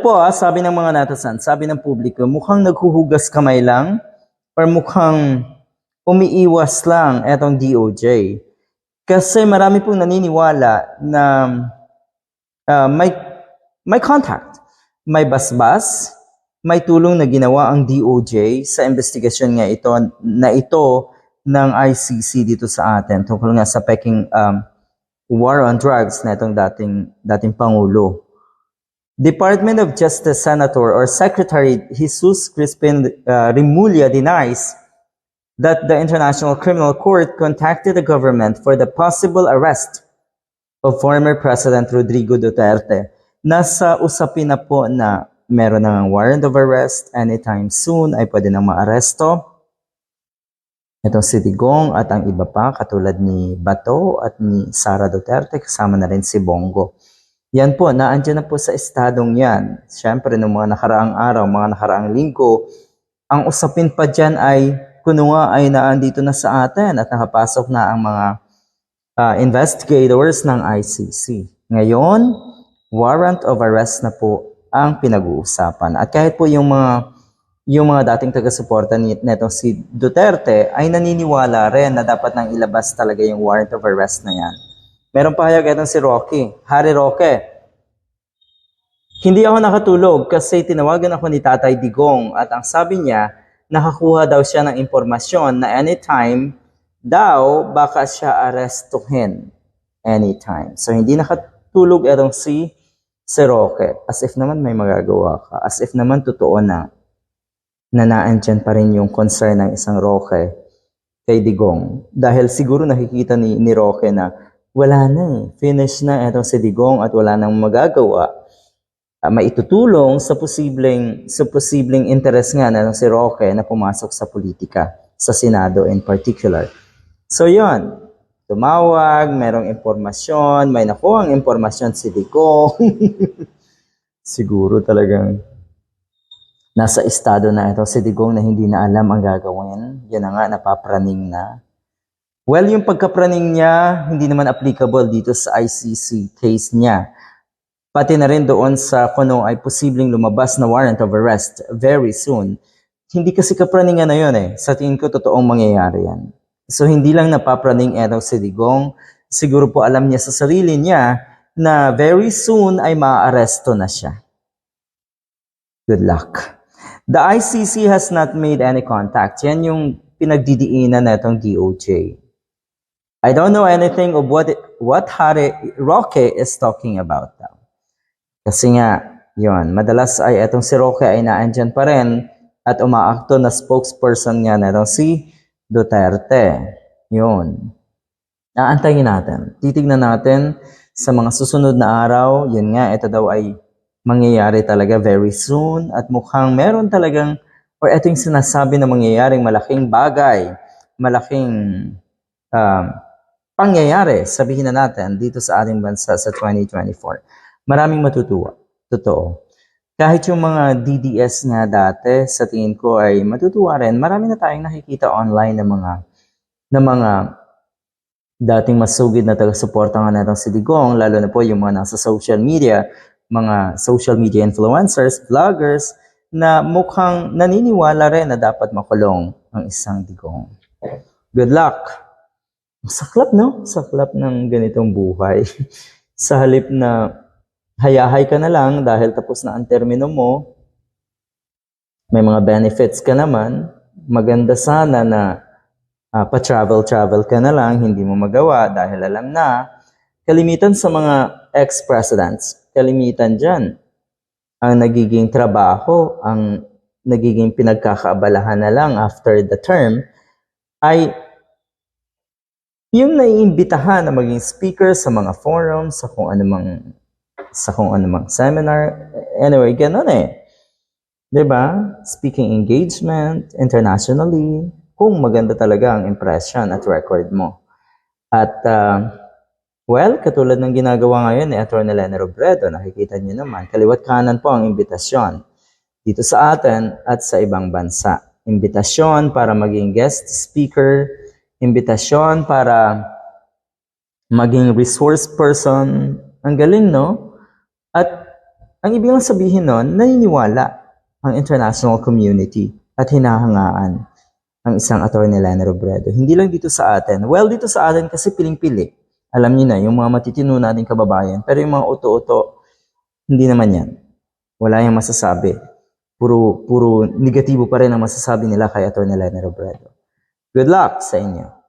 po ah, sabi ng mga natasan, sabi ng publiko, mukhang naghuhugas kamay lang or mukhang umiiwas lang etong DOJ. Kasi marami pong naniniwala na ah, may, may contact, may basbas, may tulong na ginawa ang DOJ sa investigasyon nga ito na ito ng ICC dito sa atin tungkol nga sa peking um, war on drugs na itong dating, dating Pangulo. Department of Justice Senator or Secretary Jesus Crispin uh, Rimulya denies that the International Criminal Court contacted the government for the possible arrest of former President Rodrigo Duterte. Nasa usapin na po na meron ng warrant of arrest anytime soon ay pwede nang maaresto. Itong si Digong at ang iba pa katulad ni Bato at ni Sara Duterte kasama na rin si Bongo. Yan po, naandyan na po sa estadong yan. Siyempre, noong mga nakaraang araw, mga nakaraang linggo, ang usapin pa dyan ay kuno nga ay naandito na sa atin at nakapasok na ang mga ah, investigators ng ICC. Ngayon, warrant of arrest na po ang pinag-uusapan. At kahit po yung mga yung mga dating taga-suporta ni neto si Duterte ay naniniwala rin na dapat nang ilabas talaga yung warrant of arrest na yan. Meron pa hayag itong si Rocky. Harry Roque, hindi ako nakatulog kasi tinawagan ako ni Tatay Digong at ang sabi niya, nakakuha daw siya ng impormasyon na anytime daw baka siya arestuhin anytime. So hindi nakatulog itong si si Roque. As if naman may magagawa ka. As if naman totoo na na naandyan pa rin yung concern ng isang Roque kay Digong. Dahil siguro nakikita ni, ni Roque na wala na eh. Finish na itong si Digong at wala nang magagawa. Ah, maitutulong sa posibleng sa posibleng interest nga na si Roque na pumasok sa politika, sa Senado in particular. So yon, tumawag, merong impormasyon, may nakuha ang impormasyon si Digong. Siguro talagang nasa estado na ito si Digong na hindi na alam ang gagawin. Yan na nga, napapraning na. Well, yung pagkapraning niya, hindi naman applicable dito sa ICC case niya. Pati na rin doon sa kuno ay posibleng lumabas na warrant of arrest very soon. Hindi kasi kapraningan na yun eh. Sa tingin ko, totoong mangyayari yan. So, hindi lang napapraning ito si Digong. Siguro po alam niya sa sarili niya na very soon ay maaaresto na siya. Good luck. The ICC has not made any contact. Yan yung pinagdidiinan na itong DOJ. I don't know anything of what what Harry Roque is talking about now. Kasi nga, yon madalas ay itong si Roque ay naandyan pa rin at umaakto na spokesperson nga na si Duterte. Yun. Naantayin natin. Titignan natin sa mga susunod na araw. Yun nga, ito daw ay mangyayari talaga very soon at mukhang meron talagang or ito yung sinasabi na mangyayaring malaking bagay, malaking um, pangyayari, sabihin na natin, dito sa ating bansa sa 2024. Maraming matutuwa. Totoo. Kahit yung mga DDS nga dati, sa tingin ko ay matutuwa rin. Marami na tayong nakikita online ng mga ng mga dating masugid na taga-suporta nga natin si Digong, lalo na po yung mga nasa social media, mga social media influencers, vloggers, na mukhang naniniwala rin na dapat makulong ang isang Digong. Good luck! Saklap, no? Saklap ng ganitong buhay. Sa halip na hayahay ka na lang dahil tapos na ang termino mo, may mga benefits ka naman, maganda sana na ah, pa-travel-travel ka na lang, hindi mo magawa dahil alam na, kalimitan sa mga ex-presidents, kalimitan dyan, ang nagiging trabaho, ang nagiging pinagkakaabalahan na lang after the term, ay yung naiimbitahan na maging speaker sa mga forums, sa kung anumang sa kung anumang seminar. Anyway, ganun eh. ba? Speaking engagement internationally, kung maganda talaga ang impression at record mo. At uh, well, katulad ng ginagawa ngayon ni Atty. Lena Robredo, nakikita niyo naman, kaliwat kanan po ang imbitasyon dito sa atin at sa ibang bansa. Imbitasyon para maging guest speaker, imbitasyon para maging resource person. Ang galing, no? At ang ibig lang sabihin nun, naniniwala ang international community at hinahangaan ang isang attorney Lena Robredo. Hindi lang dito sa atin. Well, dito sa atin kasi piling-pili. Alam niyo na, yung mga matitino nating kababayan. Pero yung mga uto-uto, hindi naman yan. Wala yung masasabi. Puro, puro negatibo pa rin ang masasabi nila kay attorney Lena Robredo. Good luck sa inyo.